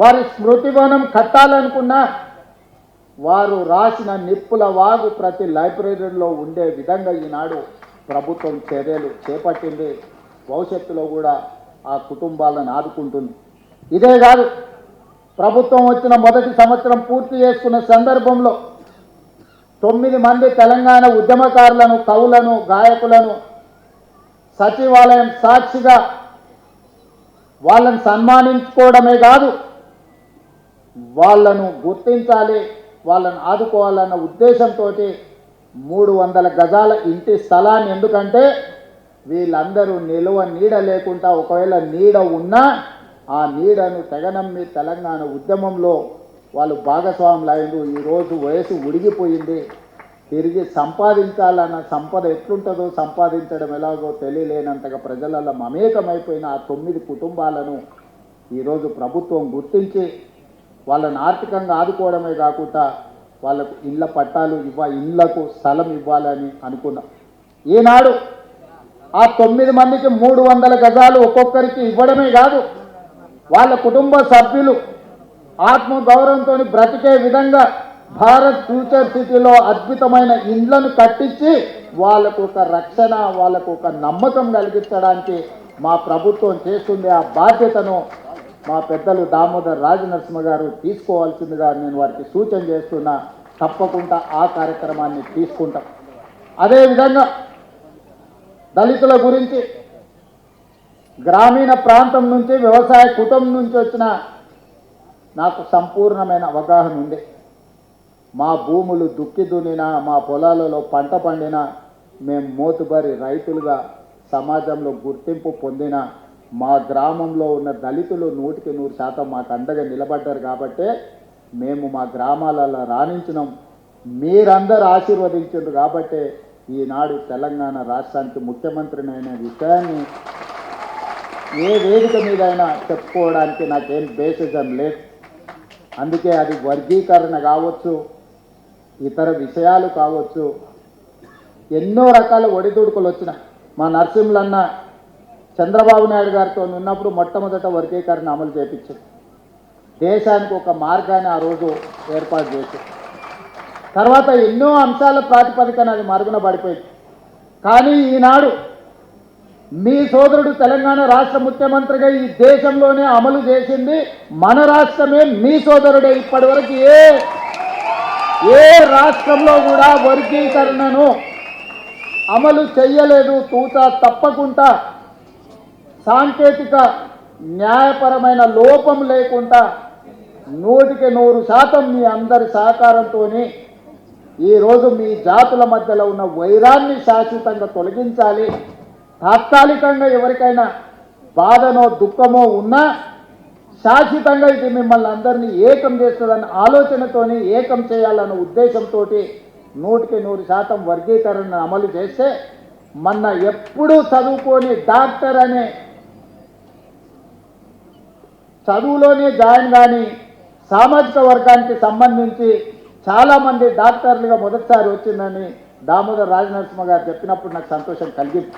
వారి స్మృతివనం కట్టాలనుకున్నా వారు రాసిన నిప్పుల వాగు ప్రతి లైబ్రరీలో ఉండే విధంగా ఈనాడు ప్రభుత్వం చర్యలు చేపట్టింది. భవిష్యత్తులో కూడా ఆ కుటుంబాలను ఆదుకుంటుంది. ఇదే కాదు ప్రభుత్వం వచ్చిన మొదటి సంవత్సరం పూర్తి చేసుకున్న సందర్భంలో తొమ్మిది మంది తెలంగాణ ఉద్యమకారులను కవులను గాయకులను సచివాలయం సాక్షిగా వాళ్ళని సన్మానించుకోవడమే కాదు వాళ్ళను గుర్తించాలి వాళ్ళని ఆదుకోవాలన్న ఉద్దేశంతో మూడు వందల గజాల ఇంటి స్థలాన్ని. ఎందుకంటే వీళ్ళందరూ నిలువ నీడ లేకుండా ఒకవేళ నీడ ఉన్నా ఆ నీడను తెగనమ్మి తెలంగాణ ఉద్యమంలో వాళ్ళు భాగస్వాములు అయిండు ఈరోజు వయసు ఉడిగిపోయింది. తిరిగి సంపాదించాలన్న సంపద ఎట్లుంటుందో సంపాదించడం ఎలాగో తెలియలేనంతగా ప్రజలలో మమేకమైపోయిన ఆ తొమ్మిది కుటుంబాలను ఈరోజు ప్రభుత్వం గుర్తించి వాళ్ళని ఆర్థికంగా ఆదుకోవడమే కాకుండా వాళ్ళకు ఇళ్ళ పట్టాలు ఇవ్వ ఇళ్ళకు స్థలం ఇవ్వాలని అనుకున్నాం. ఈనాడు ఆ తొమ్మిది మందికి మూడు వందల గజాలు ఒక్కొక్కరికి ఇవ్వడమే కాదు వాళ్ళ కుటుంబ సభ్యులు ఆత్మగౌరవంతో బ్రతికే విధంగా భారత్ ఫ్యూచర్ సిటీలో అద్భుతమైన ఇండ్లను కట్టించి వాళ్ళకు ఒక రక్షణ వాళ్ళకు ఒక నమ్మకం కలిగించడానికి మా ప్రభుత్వం చేస్తుంది ఆ బాధ్యతను మా పెద్దలు దామోదర్ రాజనరసింహ గారు తీసుకోవాల్సిందిగా నేను వారికి సూచన చేస్తున్నా. తప్పకుండా ఆ కార్యక్రమాన్ని తీసుకుంటాం. అదేవిధంగా దళితుల గురించి గ్రామీణ ప్రాంతం నుంచి వ్యవసాయ కుటుంబం నుంచి వచ్చిన నాకు సంపూర్ణమైన అవగాహన ఉంది. మా భూములు దుక్కి దున్నినా మా పొలాలలో పంట పండినా మేము మోతుబరి రైతులుగా సమాజంలో గుర్తింపు పొందిన మా గ్రామంలో ఉన్న దళితులు నూటికి నూరు శాతం మాకు అండగా నిలబడ్డారు కాబట్టే మేము మా గ్రామాలలో రాణించినాం. మీరందరూ ఆశీర్వదించారు కాబట్టే ఈనాడు తెలంగాణ రాష్ట్రానికి ముఖ్యమంత్రినైన విషయాన్ని ఏ వేదిక మీదైనా చెప్పుకోవడానికి నాకేం బేసిజం లేదు. అందుకే అది వర్గీకరణ కావచ్చు ఇతర విషయాలు కావచ్చు ఎన్నో రకాల ఒడిదుడుకులు వచ్చిన మా నరసింహులన్న చంద్రబాబు నాయుడు గారితో ఉన్నప్పుడు మొట్టమొదట వర్గీకరణ అమలు చేపించారు దేశానికి ఒక మార్గాన్ని ఆ రోజు ఏర్పాటు చేశారు తర్వాత ఎన్నో అంశాల ప్రాతిపదికన అది మరుగున పడిపోయింది. కానీ ఈనాడు మీ సోదరుడు తెలంగాణ రాష్ట్ర ముఖ్యమంత్రిగా ఈ దేశంలోనే అమలు చేసింది మన రాష్ట్రమే మీ సోదరుడే ఇప్పటివరకు. ఏ ఏ రాష్ట్రంలో కూడా వర్గీకరణను అమలు చెయ్యలేదు తూచా తప్పకుండా సాంకేతిక న్యాయపరమైన లోపం లేకుండా నూటికి నూరు శాతం మీ అందరి సహకారంతో ఈరోజు మీ జాతుల మధ్యలో ఉన్న వైరాన్ని శాశ్వతంగా తొలగించాలి. తాత్కాలికంగా ఎవరికైనా బాధనో దుఃఖమో ఉన్నా శాశ్వతంగా ఇది మిమ్మల్ని అందరినీ ఏకం చేస్తుందన్న ఆలోచనతోని ఏకం చేయాలన్న ఉద్దేశంతో నూటికి నూరు శాతం వర్గీకరణను అమలు చేస్తే మొన్న ఎప్పుడూ చదువుకొని డాక్టర్ అనే చదువులోనే జాయిన్ కానీ సామాజిక వర్గానికి సంబంధించి చాలామంది డాక్టర్లుగా మొదటిసారి వచ్చిందని దామోదర్ రాజనరసింహ గారు చెప్పినప్పుడు నాకు సంతోషం కలిగింది.